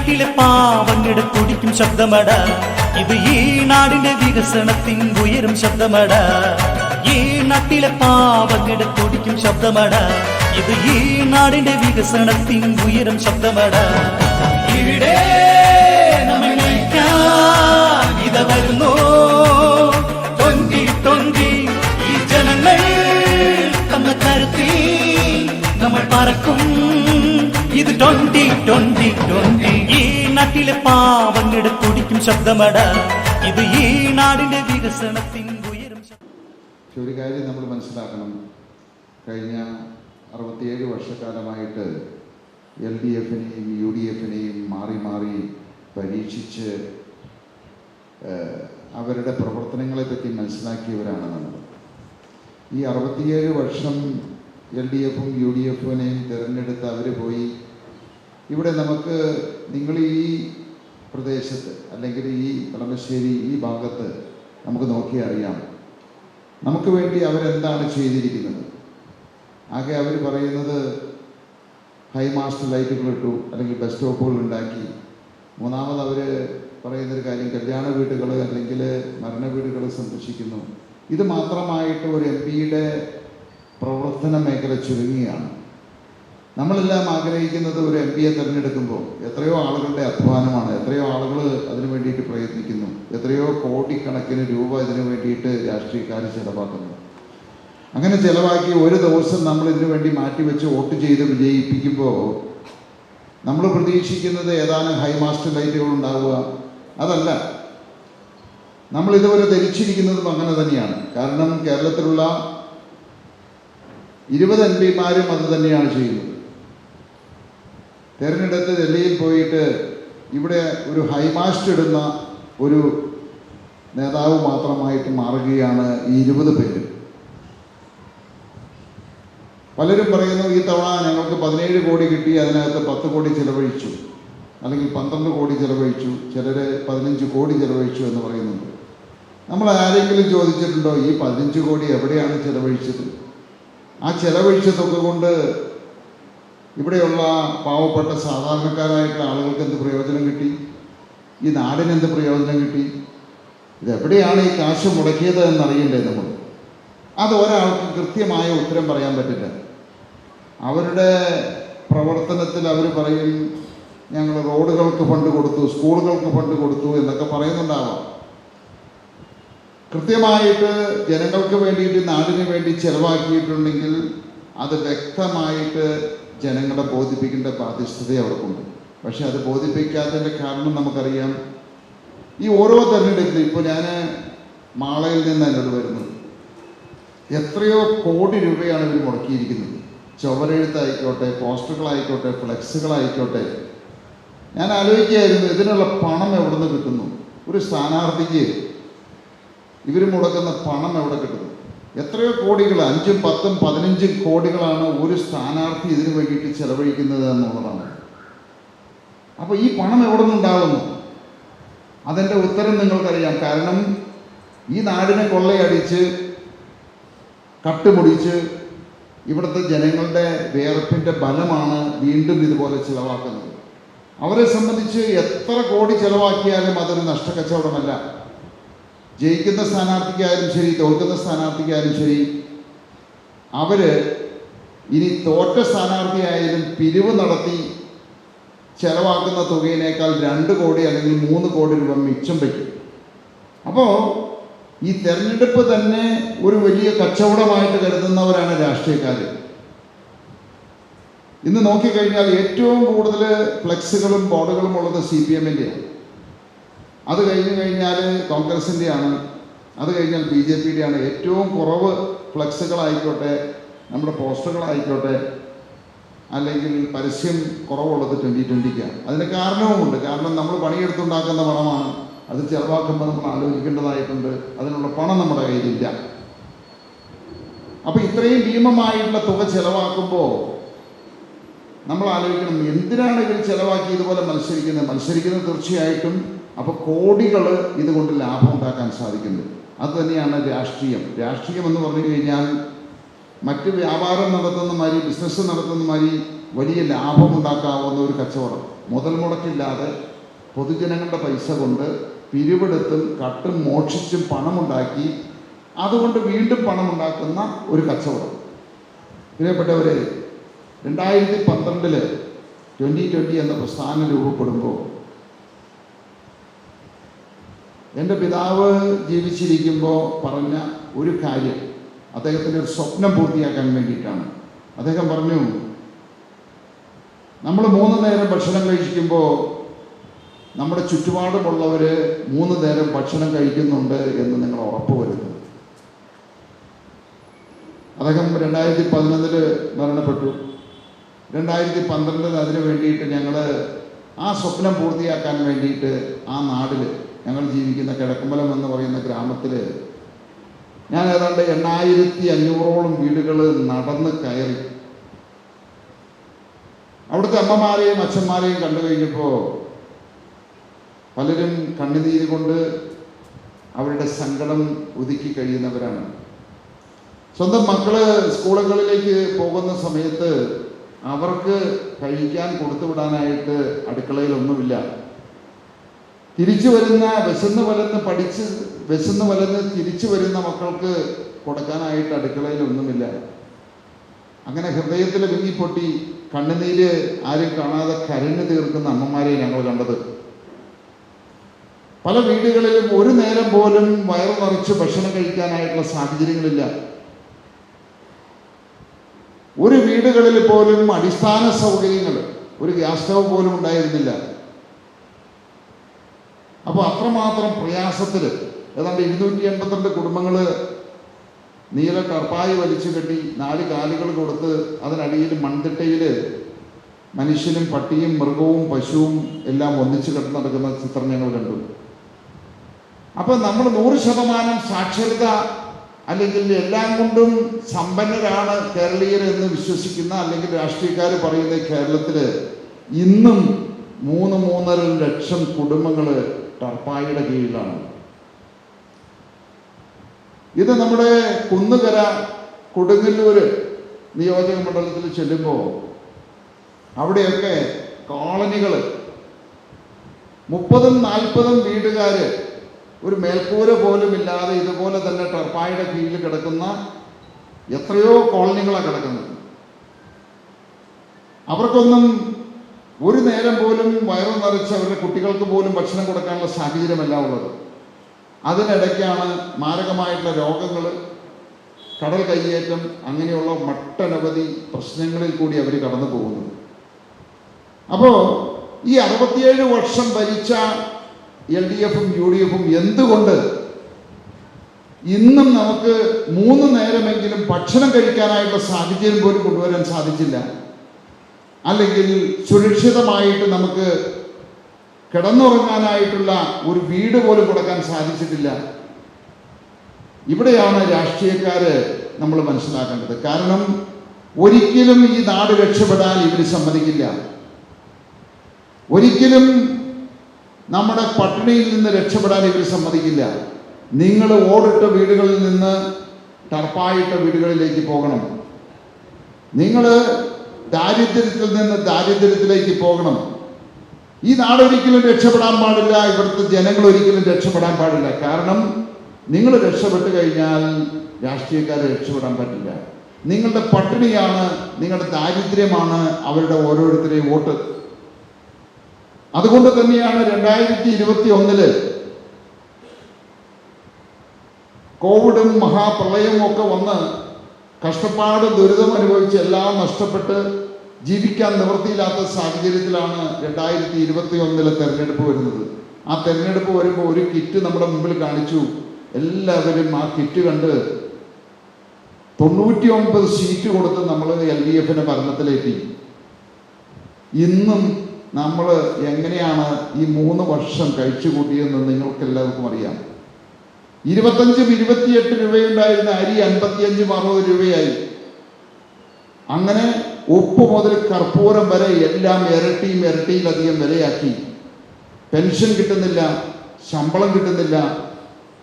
നാട്ടിലെ പാവങ്ങളുടെ കുടിക്കും ശബ്ദമട. ഇത് ഈ നാടിന്റെ വികസനത്തിൻ ഉയരും ശബ്ദമട. ഈ നാട്ടിലെ പാവങ്ങളുടെ കുടിക്കും ശബ്ദമട. ഇത് ഈ നാടിന്റെ വികസനത്തിൻ ഉയരും ശബ്ദമട. ഇവിടെ ഇത വരുന്നു. നമ്മൾ പറക്കും. ഇത് ട്വന്റി ട്വന്റി ട്വന്റി നാട്ടിലെ പാവങ്ങളുടെ തുടിക്കും ശബ്ദമട. ഇത് ഈ നാടിന്റെ വികസനത്തിൻ ഉയരും ഒരു കാര്യം നമ്മൾ മനസ്സിലാക്കണം. കഴിഞ്ഞ അറുപത്തിയേഴ് വർഷക്കാലമായിട്ട് എൽ ഡി എഫിനെയും യു ഡി എഫിനെയും മാറി മാറി പരീക്ഷിച്ച് അവരുടെ പ്രവർത്തനങ്ങളെ പറ്റി മനസ്സിലാക്കിയവരാണ് നമ്മൾ ഈ അറുപത്തിയേഴ് വർഷം എൽ ഡി എഫും യു ഡി എഫിനെയും തിരഞ്ഞെടുത്ത് അവർ പോയി. ഇവിടെ നമുക്ക് നിങ്ങൾ ഈ പ്രദേശത്ത് അല്ലെങ്കിൽ ഈ കളമശ്ശേരി ഈ ഭാഗത്ത് നമുക്ക് നോക്കിയാൽ അറിയാം. നമുക്ക് വേണ്ടി അവരെന്താണ് ചെയ്തിരിക്കുന്നത്? ആകെ അവർ പറയുന്നത് ഹൈ മാസ്റ്റർ ലൈറ്റുകൾ ഇട്ടു അല്ലെങ്കിൽ ബസ് സ്റ്റോപ്പുകൾ ഉണ്ടാക്കി. മൂന്നാമത് അവർ പറയുന്നൊരു കാര്യം കല്യാണ വീടുകൾ അല്ലെങ്കിൽ മരണ വീടുകൾ സന്ദർശിക്കുന്നു ഇത് മാത്രമായിട്ട് ഒരു എം പിയുടെ പ്രവർത്തന മേഖല ചുരുങ്ങിയാണ് നമ്മളെല്ലാം ആഗ്രഹിക്കുന്നത് ഒരു എം പിയെ തിരഞ്ഞെടുക്കുമ്പോൾ എത്രയോ ആളുകളുടെ അധ്വാനമാണ്. എത്രയോ ആളുകൾ അതിനു വേണ്ടിയിട്ട് പ്രയത്നിക്കുന്നു. എത്രയോ കോടിക്കണക്കിന് രൂപ ഇതിനു വേണ്ടിയിട്ട് രാഷ്ട്രീയക്കാർ ചിലവാക്കുന്നു. അങ്ങനെ ചിലവാക്കി ഒരു ദിവസം നമ്മൾ ഇതിനു വേണ്ടി മാറ്റിവെച്ച് വോട്ട് ചെയ്ത് വിജയിപ്പിക്കുമ്പോൾ നമ്മൾ പ്രതീക്ഷിക്കുന്നത് ഏതാനും ഹൈമാസ്റ്റർ ലൈറ്റുകൾ ഉണ്ടാവുക. അതല്ല. നമ്മൾ ഇതുവരെ ധരിച്ചിരിക്കുന്നതും അങ്ങനെ തന്നെയാണ്. കാരണം കേരളത്തിലുള്ള ഇരുപത് എം പിമാരും അത് തന്നെയാണ് ചെയ്യുന്നത്. തെരഞ്ഞെടുത്ത് ഡൽഹിയിൽ പോയിട്ട് ഇവിടെ ഒരു ഹൈമാസ്റ്റ് ഇടുന്ന ഒരു നേതാവ് മാത്രമായിട്ട് മാറുകയാണ് ഈ ഇരുപത് പേര്. പലരും പറയുന്നു ഈ തവണ ഞങ്ങൾക്ക് പതിനേഴ് കോടി കിട്ടി അതിനകത്ത് പത്ത് കോടി ചിലവഴിച്ചു. അല്ലെങ്കിൽ പന്ത്രണ്ട് കോടി ചിലവഴിച്ചു ചിലർ പതിനഞ്ച് കോടി ചിലവഴിച്ചു എന്ന് പറയുന്നുണ്ട്. നമ്മൾ ആരെങ്കിലും ചോദിച്ചിട്ടുണ്ടോ ഈ പതിനഞ്ച് കോടി എവിടെയാണ് ചിലവഴിച്ചത്? ആ ചിലവഴിച്ച തുക കൊണ്ട് ഇവിടെയുള്ള പാവപ്പെട്ട സാധാരണക്കാരായിട്ടുള്ള ആളുകൾക്ക് എന്ത് പ്രയോജനം കിട്ടി? ഈ നാടിന് എന്ത് പ്രയോജനം കിട്ടി? ഇതെവിടെയാണ് ഈ കാശ് മുടക്കിയത് എന്നറിയണ്ടേ നമ്മൾ? അത് ഒരാൾക്ക് കൃത്യമായ ഉത്തരം പറയാൻ പറ്റില്ല. അവരുടെ പ്രവർത്തനത്തിൽ അവർ പറയും ഞങ്ങൾ റോഡുകൾക്ക് ഫണ്ട് കൊടുത്തു സ്കൂളുകൾക്ക് ഫണ്ട് കൊടുത്തു എന്നൊക്കെ പറയുന്നുണ്ടാവാം. കൃത്യമായിട്ട് ജനങ്ങൾക്ക് വേണ്ടിയിട്ട് നാടിന് വേണ്ടി ചെലവാക്കിയിട്ടുണ്ടെങ്കിൽ അത് വ്യക്തമായിട്ട് ജനങ്ങളെ ബോധിപ്പിക്കേണ്ട ബാധ്യസ്ഥത അവർക്കുണ്ട്. പക്ഷെ അത് ബോധിപ്പിക്കാത്തതിന്റെ കാരണം നമുക്കറിയാം. ഈ ഓരോ തെരഞ്ഞെടുപ്പിലും ഇപ്പോൾ ഞാൻ മാളയിൽ നിന്ന് എന്നോട് വരുന്നത്. എത്രയോ കോടി രൂപയാണ് ഇവർ മുടക്കിയിരിക്കുന്നത്. ചുവരെഴുത്തായിക്കോട്ടെ പോസ്റ്ററുകളായിക്കോട്ടെ ഫ്ലെക്സുകളായിക്കോട്ടെ. ഞാൻ ആലോചിക്കുകയായിരുന്നു ഇതിനുള്ള പണം എവിടെ നിന്ന് കിട്ടുന്നു? ഒരു സ്ഥാനാർത്ഥിക്ക് ഇവർ മുടക്കുന്ന പണം എവിടെ കിട്ടുന്നു? എത്രയോ കോടികൾ അഞ്ചും പത്തും പതിനഞ്ചും കോടികളാണ് ഒരു സ്ഥാനാർത്ഥി ഇതിനു വേണ്ടിയിട്ട് ചെലവഴിക്കുന്നത് എന്നുള്ളതാണ്. അപ്പോൾ ഈ പണം എവിടെ നിന്നുണ്ടാകുന്നു? അതിന്റെ ഉത്തരം നിങ്ങൾക്കറിയാം. കാരണം ഈ നാടിനെ കൊള്ളയടിച്ച് കട്ടുമുടിച്ച് ഇവിടുത്തെ ജനങ്ങളുടെ വേർപ്പിന്റെ ബലമാണ് വീണ്ടും ഇതുപോലെ ചിലവാക്കുന്നത്. അവരെ സംബന്ധിച്ച് എത്ര കോടി ചിലവാക്കിയാലും അതൊരു നഷ്ടക്കച്ചവടമല്ല. ജയിക്കുന്ന സ്ഥാനാർത്ഥിക്കായാലും ശരി തോൽക്കുന്ന സ്ഥാനാർത്ഥിക്കായാലും ശരി. അവർ ഇനി തോറ്റ സ്ഥാനാർത്ഥിയായാലും പിരിവ് നടത്തി ചെലവാക്കുന്ന തുകയിനേക്കാൾ രണ്ട് കോടി അല്ലെങ്കിൽ മൂന്ന് കോടി രൂപ മിച്ചം വയ്ക്കും. അപ്പോൾ ഈ തെരഞ്ഞെടുപ്പ് തന്നെ ഒരു വലിയ കച്ചവടമായിട്ട് കരുതുന്നവരാണ് രാഷ്ട്രീയക്കാർ ഇന്ന് നോക്കിക്കഴിഞ്ഞാൽ ഏറ്റവും കൂടുതൽ ഫ്ലെക്സുകളും ബോർഡുകളും ഉള്ളത് സി പി എമ്മിന്റെയാണ് അത് കഴിഞ്ഞു കഴിഞ്ഞാൽ കോൺഗ്രസിന്റെയാണ് അത് കഴിഞ്ഞാൽ ബി ജെ പിയുടെയാണ് ഏറ്റവും കുറവ് ഫ്ലെക്സുകളായിക്കോട്ടെ നമ്മുടെ പോസ്റ്ററുകളായിക്കോട്ടെ അല്ലെങ്കിൽ പരസ്യം കുറവുള്ളത് ട്വന്റി ട്വന്റിക്കാണ് അതിന് കാരണവുമുണ്ട്. കാരണം നമ്മൾ പണിയെടുത്തുണ്ടാക്കുന്ന പണമാണ്. അത് ചെലവാക്കുമ്പോൾ നമ്മൾ ആലോചിക്കേണ്ടതായിട്ടുണ്ട്. അതിനുള്ള പണം നമ്മുടെ കയ്യിലില്ല. അപ്പോൾ ഇത്രയും ഭീമമായിട്ടുള്ള തുക ചെലവാക്കുമ്പോൾ നമ്മൾ ആലോചിക്കണം എന്തിനാണ് ഇവർ ചെലവാക്കി ഇതുപോലെ മത്സരിക്കുന്നത്? മത്സരിക്കുന്നത് തീർച്ചയായിട്ടും അപ്പോൾ കോടികൾ ഇതുകൊണ്ട് ലാഭം ഉണ്ടാക്കാൻ സാധിക്കുന്നുണ്ട് അതുതന്നെയാണ് രാഷ്ട്രീയം. രാഷ്ട്രീയം എന്ന് പറഞ്ഞു കഴിഞ്ഞാൽ മറ്റ് വ്യാപാരം നടത്തുന്ന മാതിരി ബിസിനസ് നടത്തുന്ന മാതിരി വലിയ ലാഭം ഉണ്ടാക്കാവുന്ന ഒരു കച്ചവടം. മുതൽ മുടക്കില്ലാതെ പൊതുജനങ്ങളുടെ പൈസ കൊണ്ട് പിരിവെടുത്തും കട്ടും മോഷിച്ചും പണമുണ്ടാക്കി അതുകൊണ്ട് വീണ്ടും പണമുണ്ടാക്കുന്ന ഒരു കച്ചവടം. പ്രിയപ്പെട്ടവരെ രണ്ടായിരത്തി പന്ത്രണ്ടിൽ ട്വന്റി ട്വന്റി എന്ന പ്രസ്ഥാനം രൂപപ്പെടുമ്പോൾ എന്റെ പിതാവ് ജീവിച്ചിരിക്കുമ്പോൾ പറഞ്ഞ ഒരു കാര്യം അദ്ദേഹത്തിന്റെ ഒരു സ്വപ്നം പൂർത്തിയാക്കാൻ വേണ്ടിയിട്ടാണ്. അദ്ദേഹം പറഞ്ഞു നമ്മൾ മൂന്ന് നേരം ഭക്ഷണം കഴിക്കുമ്പോൾ നമ്മുടെ ചുറ്റുപാടുമുള്ളവർ മൂന്ന് നേരം ഭക്ഷണം കഴിക്കുന്നുണ്ട് എന്ന് നിങ്ങൾ ഉറപ്പ് വരുത്തും. അദ്ദേഹം രണ്ടായിരത്തി പതിനൊന്നിൽ മരണപ്പെട്ടു. രണ്ടായിരത്തി പന്ത്രണ്ടിൽ അതിന് വേണ്ടിയിട്ട് ഞങ്ങൾ ആ സ്വപ്നം പൂർത്തിയാക്കാൻ വേണ്ടിയിട്ട് ആ നാടിൽ ഞങ്ങൾ ജീവിക്കുന്ന കിഴക്കുമ്പലം എന്ന് പറയുന്ന ഗ്രാമത്തിൽ ഞാൻ ഏതാണ്ട് എണ്ണായിരത്തി അഞ്ഞൂറോളം വീടുകൾ നടന്ന് കയറി. അവിടുത്തെ അമ്മമാരെയും അച്ഛന്മാരെയും കണ്ടു കഴിഞ്ഞപ്പോൾ പലരും കണ്ണുനീര് കൊണ്ട് അവരുടെ സങ്കടം ഒതുക്കി കഴിയുന്നവരാണ്. സ്വന്തം മക്കൾ സ്കൂളുകളിലേക്ക് പോകുന്ന സമയത്ത് അവർക്ക് കഴിക്കാൻ കൊടുത്തു വിടാനായിട്ട് അടുക്കളയിലൊന്നുമില്ല തിരിച്ചു വരുന്ന വിശന്ന് വലന്ന് പഠിച്ച് വിശന്ന് വലന്ന് തിരിച്ചു വരുന്ന മക്കൾക്ക് കൊടുക്കാനായിട്ട് അടുക്കളയിൽ ഒന്നുമില്ല അങ്ങനെ ഹൃദയത്തിൽ വിങ്ങിപ്പൊട്ടി കണ്ണുനീര് ആരും കാണാതെ കരഞ്ഞു തീർക്കുന്ന അമ്മമാരെ ഞങ്ങൾ കണ്ടത്. പല വീടുകളിലും ഒരു നേരം പോലും വയറു നിറച്ച് ഭക്ഷണം കഴിക്കാനായിട്ടുള്ള സാഹചര്യങ്ങളില്ല. ഒരു വീടുകളിൽ പോലും അടിസ്ഥാന സൗകര്യങ്ങൾ ഒരു ഗ്യാസ് സ്റ്റവ് പോലും ഉണ്ടായിരുന്നില്ല. അപ്പോൾ അത്രമാത്രം പ്രയാസത്തിൽ ഏതാണ്ട് ഇരുന്നൂറ്റി എൺപത്തിരണ്ട് കുടുംബങ്ങൾ നീല ടർപ്പായി വലിച്ചു കെട്ടി നാല് കാലുകൾ കൊടുത്ത് അതിനടിയിൽ മൺതിട്ടയിൽ മനുഷ്യനും പട്ടിയും മൃഗവും പശുവും എല്ലാം ഒന്നിച്ചു കെട്ടി നടക്കുന്ന ചിത്രം ഞങ്ങൾ കണ്ടു. അപ്പൊ നമ്മൾ നൂറ് ശതമാനം സാക്ഷരത അല്ലെങ്കിൽ എല്ലാം കൊണ്ടും സമ്പന്നരാണ് കേരളീയർ എന്ന് വിശ്വസിക്കുന്ന അല്ലെങ്കിൽ രാഷ്ട്രീയക്കാർ പറയുന്ന കേരളത്തിൽ ഇന്നും മൂന്ന് മൂന്നര ലക്ഷം കുടുംബങ്ങൾ ടർപ്പായുടെ കീഴിലാണ്. ഇത് നമ്മുടെ കുന്നുകര കൊടുങ്ങല്ലൂര് നിയോജക മണ്ഡലത്തിൽ ചെല്ലുമ്പോൾ അവിടെയൊക്കെ കോളനികൾ മുപ്പതും നാൽപ്പതും വീടുകാര് ഒരു മേൽക്കൂര പോലും ഇല്ലാതെ ഇതുപോലെ തന്നെ ടർപ്പായുടെ കീഴിൽ കിടക്കുന്ന എത്രയോ കോളനികളാണ് കിടക്കുന്നത്. അവർക്കൊന്നും ഒരു നേരം പോലും വയറു നിറച്ച് അവരുടെ കുട്ടികൾക്ക് പോലും ഭക്ഷണം കൊടുക്കാനുള്ള സാഹചര്യമല്ല ഉള്ളത്. അതിനിടയ്ക്കാണ് മാരകമായിട്ടുള്ള രോഗങ്ങൾ കടൽ കയ്യേറ്റം അങ്ങനെയുള്ള മട്ടനവധി പ്രശ്നങ്ങളിൽ കൂടി അവർ കടന്നു പോകുന്നത് അപ്പോൾ ഈ അറുപത്തിയേഴ് വർഷം ഭരിച്ച എൽ ഡി എഫും യു ഡി എഫും എന്തുകൊണ്ട് ഇന്നും നമുക്ക് മൂന്ന് നേരമെങ്കിലും ഭക്ഷണം കഴിക്കാനായിട്ടുള്ള സാഹചര്യം പോലും കൊണ്ടുവരാൻ സാധിച്ചില്ല? അല്ലെങ്കിൽ സുരക്ഷിതമായിട്ട് നമുക്ക് കിടന്നുറങ്ങാനായിട്ടുള്ള ഒരു വീട് പോലും കൊടുക്കാൻ സാധിച്ചിട്ടില്ല. ഇവിടെയാണ് രാഷ്ട്രീയക്കാര് നമ്മൾ മനസ്സിലാക്കേണ്ടത്. കാരണം ഒരിക്കലും ഈ നാട് രക്ഷപ്പെടാൻ ഇവർ സമ്മതിക്കില്ല. ഒരിക്കലും നമ്മുടെ പട്ടിണിയിൽ നിന്ന് രക്ഷപ്പെടാൻ ഇവർ സമ്മതിക്കില്ല. നിങ്ങൾ ഓടിട്ട വീടുകളിൽ നിന്ന് ടർപ്പായിട്ട വീടുകളിലേക്ക് പോകണം. നിങ്ങൾ ദാരിദ്ര്യത്തിൽ നിന്ന് ദാരിദ്ര്യത്തിലേക്ക് പോകണം. ഈ നാടൊരിക്കലും രക്ഷപ്പെടാൻ പാടില്ല ഇവിടുത്തെ ജനങ്ങൾ ഒരിക്കലും രക്ഷപ്പെടാൻ പാടില്ല. കാരണം നിങ്ങൾ രക്ഷപ്പെട്ടു കഴിഞ്ഞാൽ രാഷ്ട്രീയക്കാരെ രക്ഷപ്പെടാൻ പറ്റില്ല. നിങ്ങളുടെ പട്ടിണിയാണ് നിങ്ങളുടെ ദാരിദ്ര്യമാണ് അവരുടെ ഓരോരുത്തരെയും വോട്ട്. അതുകൊണ്ട് തന്നെയാണ് രണ്ടായിരത്തി ഇരുപത്തി ഒന്നിൽ കോവിഡും മഹാപ്രളയവും ഒക്കെ വന്ന് കഷ്ടപ്പാട് ദുരിതം അനുഭവിച്ച് എല്ലാം നഷ്ടപ്പെട്ട് ജീവിക്കാൻ നിവൃത്തിയില്ലാത്ത സാഹചര്യത്തിലാണ് രണ്ടായിരത്തി ഇരുപത്തി ഒന്നിലെ തെരഞ്ഞെടുപ്പ് വരുന്നത്. ആ തെരഞ്ഞെടുപ്പ് വരുമ്പോൾ ഒരു കിറ്റ് നമ്മുടെ മുമ്പിൽ കാണിച്ചു. എല്ലാവരും ആ കിറ്റ് കണ്ട് തൊണ്ണൂറ്റി ഒമ്പത് സീറ്റ് കൊടുത്ത് നമ്മൾ എൽ ഡി എഫിന്റെ ഭരണത്തിലെത്തി ഇന്നും നമ്മൾ എങ്ങനെയാണ് ഈ മൂന്ന് വർഷം കഴിച്ചു നിങ്ങൾക്ക് എല്ലാവർക്കും അറിയാം. ഇരുപത്തഞ്ചും ഇരുപത്തിയെട്ട് രൂപയുണ്ടായിരുന്ന അരി അൻപത്തിയഞ്ചും അറുപത് രൂപയായി. അങ്ങനെ ഉപ്പ് മുതൽ കർപ്പൂരം വരെ എല്ലാം ഇരട്ടിയും ഇരട്ടിയിലധികം വിലയാക്കി. പെൻഷൻ കിട്ടുന്നില്ല ശമ്പളം കിട്ടുന്നില്ല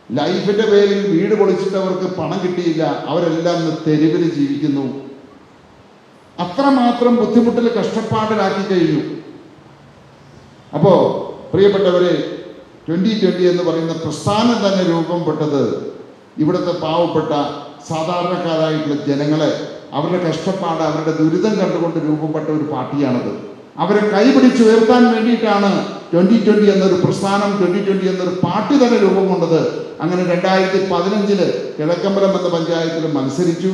ലൈഫിന്റെ പേരിൽ വീട് പൊളിച്ചിട്ടവർക്ക് പണം കിട്ടിയില്ല അവരെല്ലാം ഇന്ന് തെരുവിൽ ജീവിക്കുന്നു. അത്രമാത്രം ബുദ്ധിമുട്ടിൽ കഷ്ടപ്പാടിലാക്കി കഴിഞ്ഞു. അപ്പോ പ്രിയപ്പെട്ടവരെ ട്വന്റി ട്വന്റി എന്ന് പറയുന്ന പ്രസ്ഥാനം തന്നെ രൂപം രൂപപ്പെട്ടത് ഇവിടുത്തെ പാവപ്പെട്ട സാധാരണക്കാരായിട്ടുള്ള ജനങ്ങളെ അവരുടെ കഷ്ടപ്പാട് അവരുടെ ദുരിതം കണ്ടുകൊണ്ട് രൂപപ്പെട്ട ഒരു പാർട്ടിയാണത്. അവരെ കൈപിടിച്ച് ഉയർത്താൻ വേണ്ടിയിട്ടാണ് ട്വന്റി ട്വന്റി എന്നൊരു പ്രസ്ഥാനം ട്വന്റി ട്വന്റി എന്നൊരു പാർട്ടി തന്നെ രൂപം കൊണ്ടത്. അങ്ങനെ രണ്ടായിരത്തി പതിനഞ്ചിൽ കിഴക്കമ്പലം എന്ന പഞ്ചായത്തിൽ മത്സരിച്ചു.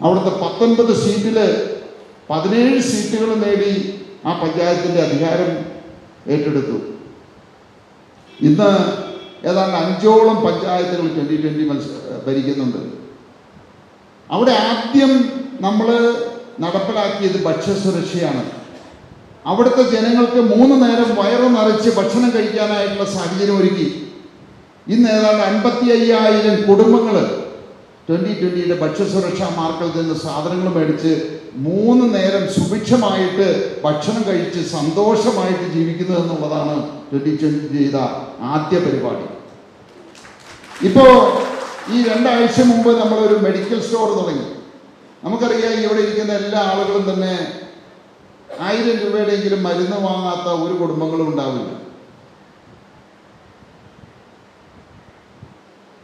അവിടുത്തെ പത്തൊൻപത് സീറ്റിൽ പതിനേഴ് സീറ്റുകൾ നേടി ആ പഞ്ചായത്തിന്റെ അധികാരം ഏറ്റെടുത്തു. ഇന്ന് ഏതാണ്ട് അഞ്ചോളം പഞ്ചായത്തുകൾ ട്വന്റി ട്വന്റി മത്സ ഭരിക്കുന്നുണ്ട്. അവിടെ ആദ്യം നമ്മൾ നടപ്പിലാക്കിയത് ഭക്ഷ്യസുരക്ഷയാണ്. അവിടുത്തെ ജനങ്ങൾക്ക് മൂന്ന് നേരം വയറ് നിറച്ച് ഭക്ഷണം കഴിക്കാനായിട്ടുള്ള സാഹചര്യം ഒരുക്കി. ഇന്ന് ഏതാണ്ട് അൻപത്തി അയ്യായിരം കുടുംബങ്ങൾ ട്വന്റി ട്വന്റിയുടെ ഭക്ഷ്യസുരക്ഷാ മാർക്കിൽ നിന്ന് സാധനങ്ങൾ മേടിച്ച് മൂന്ന് നേരം സുഭിക്ഷമായിട്ട് ഭക്ഷണം കഴിച്ച് സന്തോഷമായിട്ട് ജീവിക്കുന്നത് എന്നുള്ളതാണ് ട്വന്റി ട്വന്റി ചെയ്ത ആദ്യ പരിപാടി. ഇപ്പോ ഈ രണ്ടാഴ്ച മുമ്പ് നമ്മളൊരു മെഡിക്കൽ സ്റ്റോർ തുടങ്ങി. നമുക്കറിയാം ഇവിടെ ഇരിക്കുന്ന എല്ലാ ആളുകളും തന്നെ ആയിരം രൂപയുടെയെങ്കിലും മരുന്ന് വാങ്ങാത്ത ഒരു കുടുംബങ്ങളും ഉണ്ടാവില്ല.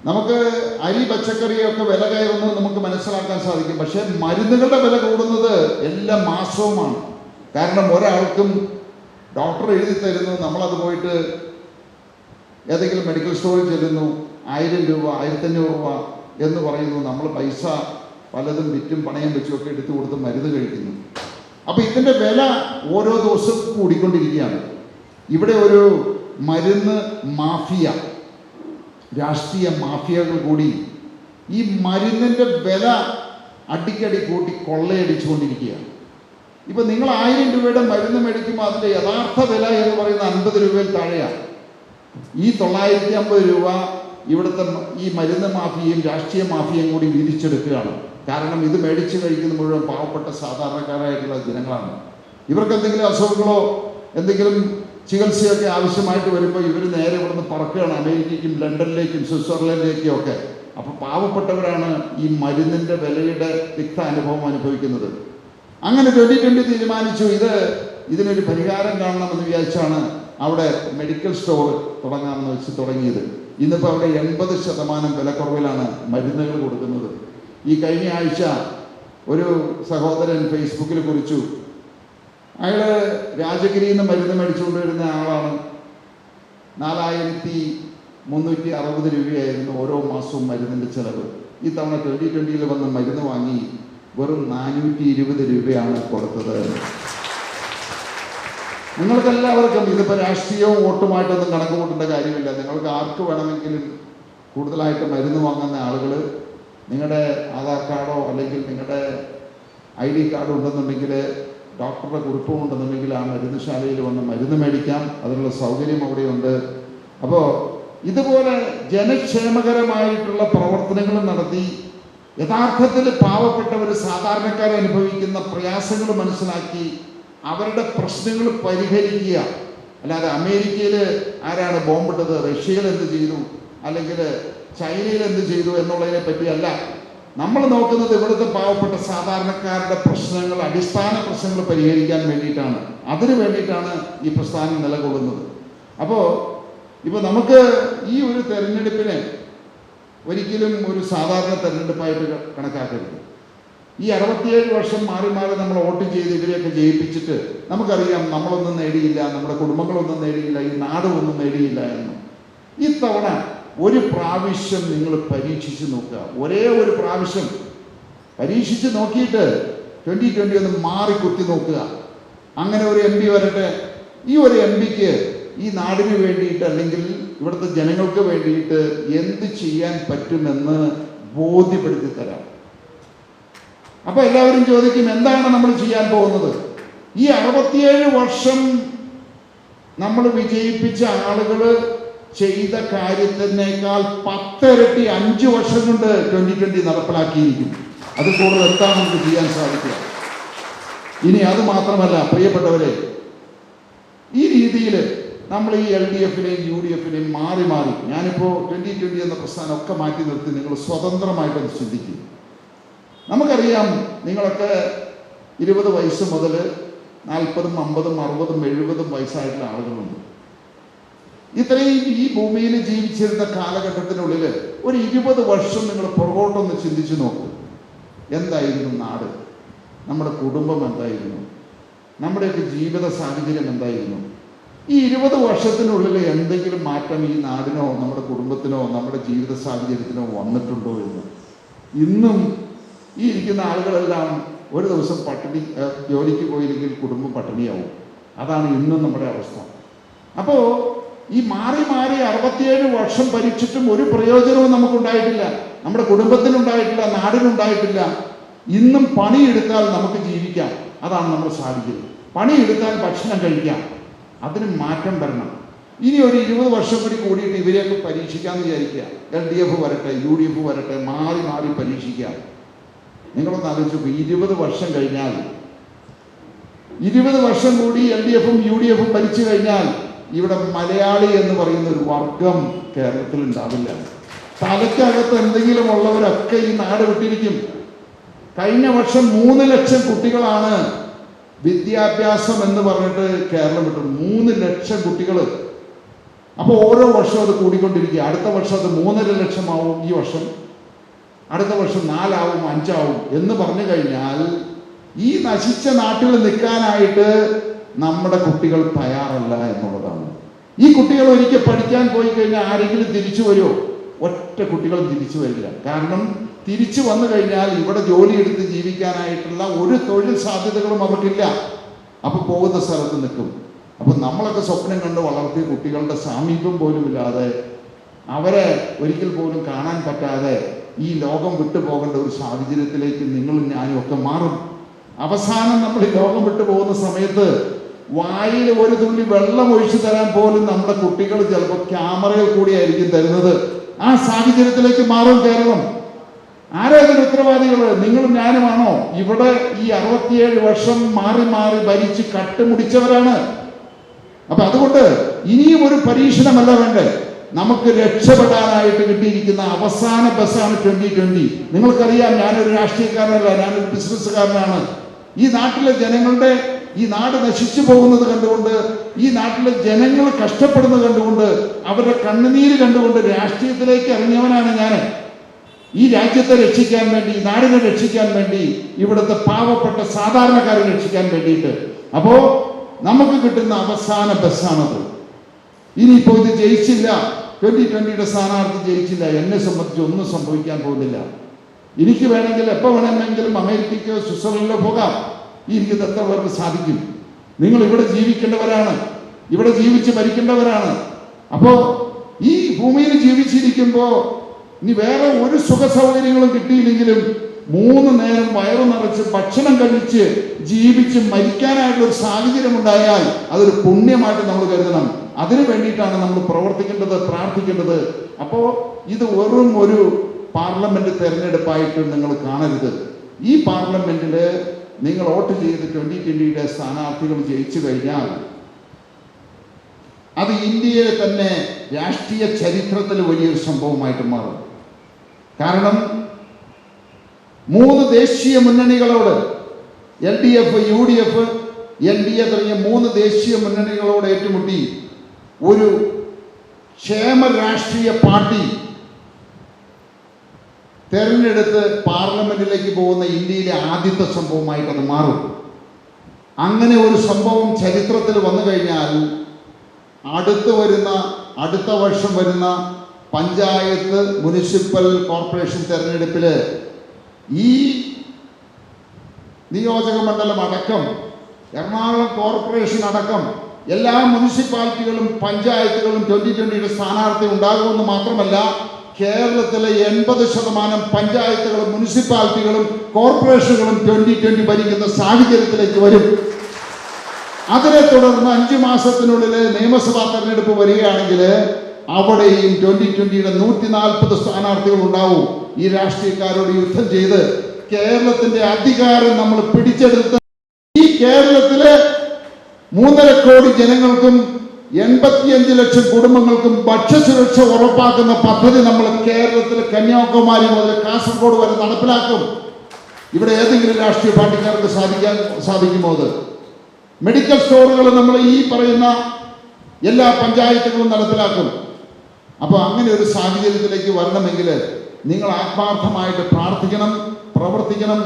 നമുക്ക് അരി പച്ചക്കറിയൊക്കെ വില കയറുന്നത് നമുക്ക് മനസ്സിലാക്കാൻ സാധിക്കും. പക്ഷേ മരുന്നുകളുടെ വില കൂടുന്നത് എല്ലാ മാസവുമാണ്. കാരണം ഒരാൾക്കും ഡോക്ടർ എഴുതി തരുന്നു നമ്മളത് പോയിട്ട് ഏതെങ്കിലും മെഡിക്കൽ സ്റ്റോറിൽ ചെല്ലുന്നു ആയിരം രൂപ ആയിരത്തഞ്ഞൂറ് രൂപ എന്ന് പറയുന്നു. നമ്മൾ പൈസ പലതും വിറ്റും പണയം വെച്ചും ഒക്കെ എടുത്തു കൊടുത്ത് മരുന്ന് കഴിക്കുന്നു. അപ്പോൾ ഇതിന്റെ വില ഓരോ ദിവസവും കൂടിക്കൊണ്ടിരിക്കുകയാണ്. ഇവിടെ ഒരു മരുന്ന് മാഫിയ രാഷ്ട്രീയ മാഫിയകൾ കൂടി ഈ മരുന്നിന്റെ വില അടിക്കടി കൂട്ടി കൊള്ളയടിച്ചുകൊണ്ടിരിക്കുകയാണ്. ഇപ്പം നിങ്ങൾ ആയിരം രൂപയുടെ മരുന്ന് മേടിക്കുമ്പോൾ അതിന്റെ യഥാർത്ഥ വില എന്ന് പറയുന്ന അൻപത് രൂപയിൽ താഴെയാണ്. ഈ തൊള്ളായിരത്തി അമ്പത് രൂപ ഇവിടുത്തെ ഈ മരുന്ന് മാഫിയയും രാഷ്ട്രീയ മാഫിയയും കൂടി വീതിച്ചെടുക്കുകയാണ്. കാരണം ഇത് മേടിച്ച് കഴിക്കുന്ന മുഴുവൻ പാവപ്പെട്ട സാധാരണക്കാരായിട്ടുള്ള ജനങ്ങളാണ്. ഇവർക്ക് എന്തെങ്കിലും അസുഖങ്ങളോ എന്തെങ്കിലും ചികിത്സയൊക്കെ ആവശ്യമായിട്ട് വരുമ്പോൾ ഇവർ നേരെ ഇവിടുന്ന് പറക്കുകയാണ് അമേരിക്കയ്ക്കും ലണ്ടനിലേക്കും സ്വിറ്റ്സർലൻഡിലേക്കും ഒക്കെ. അപ്പോൾ പാവപ്പെട്ടവരാണ് ഈ മരുന്നിന്റെ വിലയുടെ തിക്ത അനുഭവം അനുഭവിക്കുന്നത്. അങ്ങനെ ട്വന്റി ട്വന്റി തീരുമാനിച്ചു ഇത് ഇതിനൊരു പരിഹാരം കാണണമെന്ന് വിചാരിച്ചാണ് അവിടെ മെഡിക്കൽ സ്റ്റോർ തുടങ്ങാമെന്ന് വെച്ച് തുടങ്ങിയത്. ഇന്നിപ്പോൾ അവിടെ എൺപത് ശതമാനം വിലക്കുറവിലാണ് മരുന്നുകൾ കൊടുക്കുന്നത്. ഈ കഴിഞ്ഞ ആഴ്ച ഒരു സഹോദരൻ ഫേസ്ബുക്കിൽ കുറിച്ചു അയാൾ രാജഗിരിയിൽ നിന്ന് മരുന്ന് മേടിച്ചുകൊണ്ട് വരുന്ന ആളാണ്. നാലായിരത്തി മുന്നൂറ്റി അറുപത് രൂപയായിരുന്നു ഓരോ മാസവും മരുന്നിന്റെ ചിലവ്. ഈ തവണ ട്വന്റി ട്വന്റിയിൽ വന്ന് മരുന്ന് വാങ്ങി വെറും നാനൂറ്റി ഇരുപത് രൂപയാണ് കൊടുത്തത്. നിങ്ങൾക്കെല്ലാവർക്കും ഇതിപ്പോൾ രാഷ്ട്രീയവും വോട്ടുമായിട്ടൊന്നും കണക്ക് കൂട്ടേണ്ട കാര്യമില്ല. നിങ്ങൾക്ക് ആർക്ക് വേണമെങ്കിലും കൂടുതലായിട്ട് മരുന്ന് വാങ്ങുന്ന ആളുകൾ നിങ്ങളുടെ ആധാർ കാർഡോ അല്ലെങ്കിൽ നിങ്ങളുടെ ഐ ഡി കാർഡ് ഉണ്ടെന്നുണ്ടെങ്കിൽ ഡോക്ടറുടെ കുറിപ്പും ഉണ്ടെന്നുണ്ടെങ്കിൽ ആ മരുന്നുശാലയിൽ വന്ന് മരുന്ന് മേടിക്കാം. അതിനുള്ള സൗകര്യം അവിടെയുണ്ട്. അപ്പോൾ ഇതുപോലെ ജനക്ഷേമകരമായിട്ടുള്ള പ്രവർത്തനങ്ങൾ നടത്തി യഥാർത്ഥത്തിൽ പാവപ്പെട്ടവർ സാധാരണക്കാർ അനുഭവിക്കുന്ന പ്രയാസങ്ങൾ മനസ്സിലാക്കി അവരുടെ പ്രശ്നങ്ങൾ പരിഹരിക്കുക. അല്ലാതെ അമേരിക്കയിൽ ആരാണ് ബോംബിട്ടത്? റഷ്യയിൽ എന്ത് ചെയ്തു? അല്ലെങ്കിൽ ചൈനയിൽ എന്ത് ചെയ്തു? എന്നുള്ളതിനെ പറ്റിയല്ല. നമ്മൾ നോക്കുന്നത് ഇവിടുത്തെ പാവപ്പെട്ട സാധാരണക്കാരുടെ പ്രശ്നങ്ങൾ അടിസ്ഥാന പ്രശ്നങ്ങൾ പരിഹരിക്കാൻ വേണ്ടിയിട്ടാണ്. അതിനു വേണ്ടിയിട്ടാണ് ഈ പ്രസ്ഥാനം നിലകൊള്ളുന്നത്. അപ്പോൾ ഇപ്പോൾ നമുക്ക് ഈ ഒരു തെരഞ്ഞെടുപ്പിനെ ഒരിക്കലും ഒരു സാധാരണ തെരഞ്ഞെടുപ്പായിട്ട് കണക്കാക്കരുത്. ഈ അറുപത്തിയേഴ് വർഷം മാറി മാറി നമ്മൾ വോട്ട് ചെയ്ത് ഇവരെയൊക്കെ ജയിപ്പിച്ചിട്ട് നമുക്കറിയാം നമ്മളൊന്നും നേടിയില്ല നമ്മുടെ കുടുംബങ്ങളൊന്നും നേടിയില്ല ഈ നാടൊന്നും നേടിയില്ല എന്ന്. ഇത്തവണ ഒരു പ്രാവശ്യം നിങ്ങൾ പരീക്ഷിച്ച് നോക്കുക. ഒരേ ഒരു പ്രാവശ്യം പരീക്ഷിച്ച് നോക്കിയിട്ട് ട്വന്റി ട്വന്റി ഒന്ന് മാറി കുത്തി നോക്കുക. അങ്ങനെ ഒരു എം പി വരട്ടെ. ഈ ഒരു എം പിക്ക് ഈ നാടിന് വേണ്ടിയിട്ട് അല്ലെങ്കിൽ ഇവിടുത്തെ ജനങ്ങൾക്ക് വേണ്ടിയിട്ട് എന്ത് ചെയ്യാൻ പറ്റുമെന്ന് ബോധ്യപ്പെടുത്തി തരാം. അപ്പൊ എല്ലാവരും ചോദിക്കും എന്താണ് നമ്മൾ ചെയ്യാൻ പോകുന്നത്? ഈ അറുപത്തിയേഴ് വർഷം നമ്മൾ വിജയിപ്പിച്ച ആളുകൾ ചെയ്ത കാര്യത്തിനേക്കാൾ പത്തിരട്ടി അഞ്ച് വർഷം കൊണ്ട് ട്വന്റി ട്വന്റി നടപ്പിലാക്കിയിരിക്കും. അത് കൂടുതൽ എന്താണ് നമുക്ക് ചെയ്യാൻ സാധിക്കുക ഇനി അത് മാത്രമല്ല പ്രിയപ്പെട്ടവരെ ഈ രീതിയിൽ നമ്മൾ ഈ എൽ ഡി എഫിനെയും യു ഡി എഫിനെയും മാറി മാറി ഞാനിപ്പോൾ ട്വന്റി ട്വന്റി എന്ന പ്രസ്ഥാനം ഒക്കെ മാറ്റി നിർത്തി നിങ്ങൾ സ്വതന്ത്രമായിട്ട് ചിന്തിക്കും. നമുക്കറിയാം നിങ്ങളൊക്കെ ഇരുപത് വയസ്സ് മുതൽ നാൽപ്പതും അമ്പതും അറുപതും എഴുപതും വയസ്സായിട്ടുള്ള ആളുകളുണ്ട്. ഇത്രയും ഈ ഭൂമിയിൽ ജീവിച്ചിരുന്ന കാലഘട്ടത്തിനുള്ളിൽ ഒരു ഇരുപത് വർഷം നിങ്ങൾ പുറകോട്ടൊന്ന് ചിന്തിച്ചു നോക്കൂ. എന്തായിരുന്നു നാട്? നമ്മുടെ കുടുംബം എന്തായിരുന്നു? നമ്മുടെയൊക്കെ ജീവിത സാഹചര്യം എന്തായിരുന്നു? ഈ ഇരുപത് വർഷത്തിനുള്ളിൽ എന്തെങ്കിലും മാറ്റം ഈ നാടിനോ നമ്മുടെ കുടുംബത്തിനോ നമ്മുടെ ജീവിത സാഹചര്യത്തിനോ വന്നിട്ടുണ്ടോ എന്ന്? ഇന്നും ഈ ഇരിക്കുന്ന ആളുകളെല്ലാം ഒരു ദിവസം പട്ടിണി ജോലിക്ക് പോയില്ലെങ്കിൽ കുടുംബം പട്ടിണിയാവും. അതാണ് ഇന്നും നമ്മുടെ അവസ്ഥ. അപ്പോൾ ഈ മാറി മാറി അറുപത്തിയേഴ് വർഷം ഭരിച്ചിട്ടും ഒരു പ്രയോജനവും നമുക്കുണ്ടായിട്ടില്ല. നമ്മുടെ കുടുംബത്തിനുണ്ടായിട്ടില്ല നാടിനുണ്ടായിട്ടില്ല ഇന്നും പണിയെടുത്താൽ നമുക്ക് ജീവിക്കാം. അതാണ് നമ്മൾ സാധിക്കുന്നത്. പണിയെടുത്താൽ ഭക്ഷണം കഴിക്കാം. അതിന് മാറ്റം വരണം. ഇനി ഒരു ഇരുപത് വർഷം കൂടി കൂടിയിട്ട് ഇവരെയൊക്കെ പരീക്ഷിക്കാമെന്ന് വിചാരിക്കുക. എൽ ഡി എഫ് വരട്ടെ യു ഡി എഫ് വരട്ടെ മാറി മാറി പരീക്ഷിക്കാം നിങ്ങളൊന്ന് ആലോചിച്ചു ഇരുപത് വർഷം കഴിഞ്ഞാൽ ഇരുപത് വർഷം കൂടി എൽ ഡി എഫും യു ഡി എഫും ഭരിച്ചു കഴിഞ്ഞാൽ ഇവിടെ മലയാളി എന്ന് പറയുന്ന ഒരു വർഗം കേരളത്തിൽ ഉണ്ടാവില്ല. തലയ്ക്കകത്ത് എന്തെങ്കിലും ഉള്ളവരൊക്കെ ഈ നാട് വിട്ടിരിക്കും. കഴിഞ്ഞ വർഷം മൂന്ന് ലക്ഷം കുട്ടികളാണ് വിദ്യാഭ്യാസം എന്ന് പറഞ്ഞിട്ട് കേരളം വിട്ടു മൂന്ന് ലക്ഷം കുട്ടികൾ. അപ്പോൾ ഓരോ വർഷവും അത് കൂടിക്കൊണ്ടിരിക്കുക. അടുത്ത വർഷം അത് മൂന്നര ലക്ഷമാവും ഈ വർഷം. അടുത്ത വർഷം നാലാവും അഞ്ചാവും എന്ന് പറഞ്ഞു കഴിഞ്ഞാൽ ഈ നശിച്ച നാട്ടിൽ നിൽക്കാനായിട്ട് നമ്മുടെ കുട്ടികൾ തയ്യാറല്ല എന്നുള്ളതാണ്. ഈ കുട്ടികൾ ഒരിക്കൽ പഠിക്കാൻ പോയി കഴിഞ്ഞാൽ ആരെങ്കിലും തിരിച്ചു വരുമോ? ഒറ്റ കുട്ടികൾ തിരിച്ചു വരില്ല. കാരണം തിരിച്ചു വന്നു കഴിഞ്ഞാൽ ഇവിടെ ജോലി എടുത്ത് ജീവിക്കാനായിട്ടുള്ള ഒരു തൊഴിൽ സാധ്യതകളും അവർക്കില്ല. അപ്പൊ പോകുന്ന സ്ഥലത്ത് നിൽക്കും. അപ്പൊ നമ്മളൊക്കെ സ്വപ്നം കണ്ട് വളർത്തിയ കുട്ടികളുടെ സാമീപ്യം പോലും ഇല്ലാതെ അവരെ ഒരിക്കൽ പോലും കാണാൻ പറ്റാതെ ഈ ലോകം വിട്ടു പോകേണ്ട ഒരു സാഹചര്യത്തിലേക്ക് നിങ്ങളും ഞാനും ഒക്കെ മാറും. അവസാനം നമ്മൾ ഈ ലോകം വിട്ടു പോകുന്ന സമയത്ത് വായിൽ ഒരു തുള്ളി വെള്ളം ഒഴിച്ചു തരാൻ പോലും നമ്മുടെ കുട്ടികൾ ചിലപ്പോൾ ക്യാമറയിൽ കൂടിയായിരിക്കും തരുന്നത്. ആ സാഹചര്യത്തിലേക്ക് മാറും കേരളം. ആരാ ഇതിന് ഉത്തരവാദികൾ നിങ്ങളും ഞാനുമാണോ? ഇവിടെ ഈ അറുപത്തിയേഴ് വർഷം മാറി മാറി ഭരിച്ച് കട്ടുമുടിച്ചവരാണ്. അപ്പൊ അതുകൊണ്ട് ഇനിയും ഒരു പരീക്ഷണമല്ല വേണ്ടേ? നമുക്ക് രക്ഷപ്പെടാനായിട്ട് കിട്ടിയിരിക്കുന്ന അവസാന ബസ്സാണ് ട്വന്റി ട്വന്റി. നിങ്ങൾക്കറിയാം ഞാനൊരു രാഷ്ട്രീയക്കാരനല്ല ഞാനൊരു ബിസിനസ്സുകാരനാണ്. ഈ നാട്ടിലെ ജനങ്ങളുടെ ഈ നാട് നശിച്ചു പോകുന്നത് കണ്ടുകൊണ്ട് ഈ നാട്ടിലെ ജനങ്ങൾ കഷ്ടപ്പെടുന്നത് കണ്ടുകൊണ്ട് അവരുടെ കണ്ണുനീര് കണ്ടുകൊണ്ട് രാഷ്ട്രീയത്തിലേക്ക് ഇറങ്ങിയവനാണ് ഞാൻ ഈ രാജ്യത്തെ രക്ഷിക്കാൻ വേണ്ടി ഈ നാടിനെ രക്ഷിക്കാൻ വേണ്ടി ഇവിടുത്തെ പാവപ്പെട്ട സാധാരണക്കാരെ രക്ഷിക്കാൻ വേണ്ടിയിട്ട്. അപ്പോ നമുക്ക് കിട്ടുന്ന അവസാന ബസ്സാണത്. ഇനിയിപ്പോ ഇത് ജയിച്ചില്ല. ട്വന്റി ട്വന്റിയുടെ സ്ഥാനാർത്ഥി ജയിച്ചില്ല. എന്നെ സംബന്ധിച്ച് ഒന്നും സംഭവിക്കാൻ പോകുന്നില്ല. എനിക്ക് വേണമെങ്കിൽ എപ്പോ വേണമെങ്കിലും അമേരിക്കയ്ക്കോ സ്വിറ്റ്സർലൻഡിലോ പോകാം. ഈ പേർക്ക് സാധിക്കും. നിങ്ങൾ ഇവിടെ ജീവിക്കേണ്ടവരാണ്. ഇവിടെ ജീവിച്ച് മരിക്കേണ്ടവരാണ്. അപ്പോ ഈ ഭൂമിയിൽ ജീവിച്ചിരിക്കുമ്പോ ഇനി വേറെ ഒരു സുഖ സൗകര്യങ്ങളും കിട്ടിയില്ലെങ്കിലും മൂന്ന് നേരം വയറു നിറച്ച് ഭക്ഷണം കഴിച്ച് ജീവിച്ച് മരിക്കാനായിട്ടുള്ള ഒരു സാഹചര്യം ഉണ്ടായാൽ അതൊരു പുണ്യമായിട്ട് നമ്മൾ കരുതണം. അതിനു വേണ്ടിയിട്ടാണ് നമ്മൾ പ്രവർത്തിക്കേണ്ടത് പ്രാർത്ഥിക്കേണ്ടത്. അപ്പോ ഇത് വെറും ഒരു പാർലമെന്റ് തെരഞ്ഞെടുപ്പായിട്ട് നിങ്ങൾ കാണരുത്. ഈ പാർലമെന്റിൽ നിങ്ങൾ വോട്ട് ചെയ്ത് ട്വന്റി ട്വന്റിയുടെ സ്ഥാനാർത്ഥികൾ ജയിച്ചു കഴിഞ്ഞാൽ അത് ഇന്ത്യയിലെ തന്നെ രാഷ്ട്രീയ ചരിത്രത്തിൽ വലിയൊരു സംഭവമായിട്ട് മാറും. കാരണം മൂന്ന് ദേശീയ മുന്നണികളോട് L D F U D F N D A തുടങ്ങിയ മൂന്ന് ദേശീയ മുന്നണികളോട് ഏറ്റുമുട്ടി ഒരു ക്ഷേമ രാഷ്ട്രീയ പാർട്ടി തെരഞ്ഞെടുത്ത് പാർലമെന്റിലേക്ക് പോകുന്ന ഇന്ത്യയിലെ ആദ്യത്തെ അത് മാറും. അങ്ങനെ ഒരു സംഭവം ചരിത്രത്തിൽ വന്നു കഴിഞ്ഞാൽ അടുത്ത് വരുന്ന അടുത്ത വർഷം വരുന്ന പഞ്ചായത്ത് മുനിസിപ്പൽ കോർപ്പറേഷൻ തെരഞ്ഞെടുപ്പിൽ ഈ നിയോജക മണ്ഡലം അടക്കം എറണാകുളം കോർപ്പറേഷൻ അടക്കം എല്ലാ മുനിസിപ്പാലിറ്റികളും പഞ്ചായത്തുകളും ട്വന്റി ട്വന്റിയുടെ സ്ഥാനാർത്ഥി ഉണ്ടാകുമെന്ന് മാത്രമല്ല കേരളത്തിലെ എൺപത് ശതമാനം പഞ്ചായത്തുകളും മുനിസിപ്പാലിറ്റികളും കോർപ്പറേഷനുകളും ട്വന്റി ട്വന്റി ഭരിക്കുന്ന സാഹചര്യത്തിലേക്ക് വരും. അതിനെ തുടർന്ന് അഞ്ചു മാസത്തിനുള്ളിൽ നിയമസഭാ തെരഞ്ഞെടുപ്പ് വരികയാണെങ്കിൽ അവിടെയും ട്വന്റി ട്വന്റിയുടെ നൂറ്റി നാൽപ്പത് സ്ഥാനാർത്ഥികൾ ഉണ്ടാവും ഈ രാഷ്ട്രീയക്കാരോട് യുദ്ധം ചെയ്ത്. കേരളത്തിന്റെ അധികാരം നമ്മൾ പിടിച്ചെടുത്ത് ഈ കേരളത്തിലെ മൂന്നര കോടി ജനങ്ങൾക്കും എൺപത്തിയഞ്ച് ലക്ഷം കുടുംബങ്ങൾക്കും ഭക്ഷ്യസുരക്ഷ ഉറപ്പാക്കുന്ന പദ്ധതി നമ്മൾ കേരളത്തിൽ കന്യാകുമാരി മുതൽ കാസർഗോഡ് വരെ നടപ്പിലാക്കും. ഇവിടെ ഏതെങ്കിലും രാഷ്ട്രീയ പാർട്ടിക്കാർക്ക് സാധിക്കാൻ സാധിക്കുമോ അത്? മെഡിക്കൽ സ്റ്റോറുകൾ നമ്മൾ ഈ പറയുന്ന എല്ലാ പഞ്ചായത്തുകളും നടപ്പിലാക്കും. അപ്പോൾ അങ്ങനെ ഒരു സാഹചര്യത്തിലേക്ക് വരണമെങ്കിൽ നിങ്ങൾ ആത്മാർത്ഥമായിട്ട് പ്രാർത്ഥിക്കണം പ്രവർത്തിക്കണം.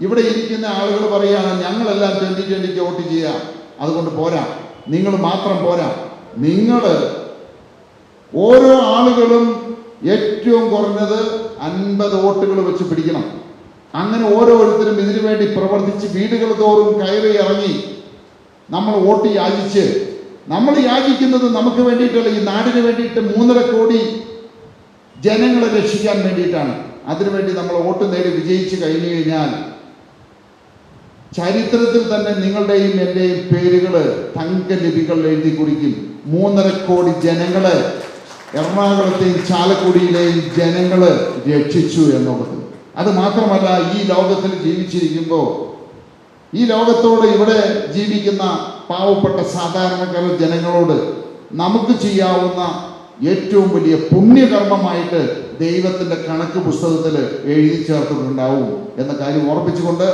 ഇവിടെ ഇരിക്കുന്ന ആളുകൾ പറയുകയാണ് ഞങ്ങളെല്ലാം ട്വന്റി ട്വന്റിക്ക് വോട്ട് ചെയ്യുക. അതുകൊണ്ട് പോരാ. നിങ്ങൾ മാത്രം പോരാ. നിങ്ങൾ ഓരോ ആളുകളും ഏറ്റവും കുറഞ്ഞത് അൻപത് വോട്ടുകൾ വെച്ച് പിടിക്കണം. അങ്ങനെ ഓരോരുത്തരും ഇതിനു വേണ്ടി പ്രവർത്തിച്ച് വീടുകൾ തോറും കയറി ഇറങ്ങി നമ്മൾ വോട്ട് യാചിച്ച് നമ്മൾ യാചിക്കുന്നത് നമുക്ക് വേണ്ടിയിട്ടല്ല ഈ നാടിന് വേണ്ടിയിട്ട് മൂന്നര കോടി ജനങ്ങളെ രക്ഷിക്കാൻ വേണ്ടിയിട്ടാണ്. അതിനുവേണ്ടി നമ്മൾ വോട്ട് നേടി വിജയിച്ചു കഴിഞ്ഞു കഴിഞ്ഞാൽ ചരിത്രത്തിൽ തന്നെ നിങ്ങളുടെയും എന്റെയും പേരുകൾ തങ്കലിപികൾ എഴുതി കുറിക്കും. മൂന്നര കോടി ജനങ്ങളെ എറണാകുളത്തെയും ചാലക്കുടിയിലെയും ജനങ്ങൾ രക്ഷിച്ചു എന്നുള്ളത്. അത് മാത്രമല്ല ഈ ലോകത്തിൽ ജീവിച്ചിരിക്കുമ്പോൾ ഈ ലോകത്തോട് ഇവിടെ ജീവിക്കുന്ന പാവപ്പെട്ട സാധാരണക്കാര ജനങ്ങളോട് നമുക്ക് ചെയ്യാവുന്ന ഏറ്റവും വലിയ പുണ്യകർമ്മമായിട്ട് ദൈവത്തിന്റെ കണക്ക് പുസ്തകത്തിൽ എഴുതി ചേർത്തിട്ടുണ്ടാവും എന്ന കാര്യം ഓർപ്പിച്ചുകൊണ്ട്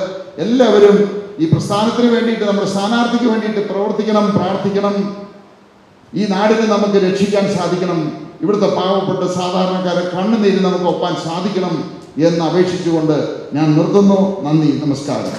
എല്ലാവരും ഈ പ്രസ്ഥാനത്തിന് വേണ്ടിയിട്ട് നമ്മുടെ സ്ഥാനാർത്ഥിക്ക് വേണ്ടിയിട്ട് പ്രവർത്തിക്കണം പ്രാർത്ഥിക്കണം. ഈ നാടിനെ നമുക്ക് രക്ഷിക്കാൻ സാധിക്കണം. ഇവിടുത്തെ പാവപ്പെട്ട സാധാരണക്കാരെ കണ്ണുനീര് നമുക്ക് ഒപ്പാൻ സാധിക്കണം എന്ന് അപേക്ഷിച്ചുകൊണ്ട് ഞാൻ നിർത്തുന്നു. നന്ദി നമസ്കാരം.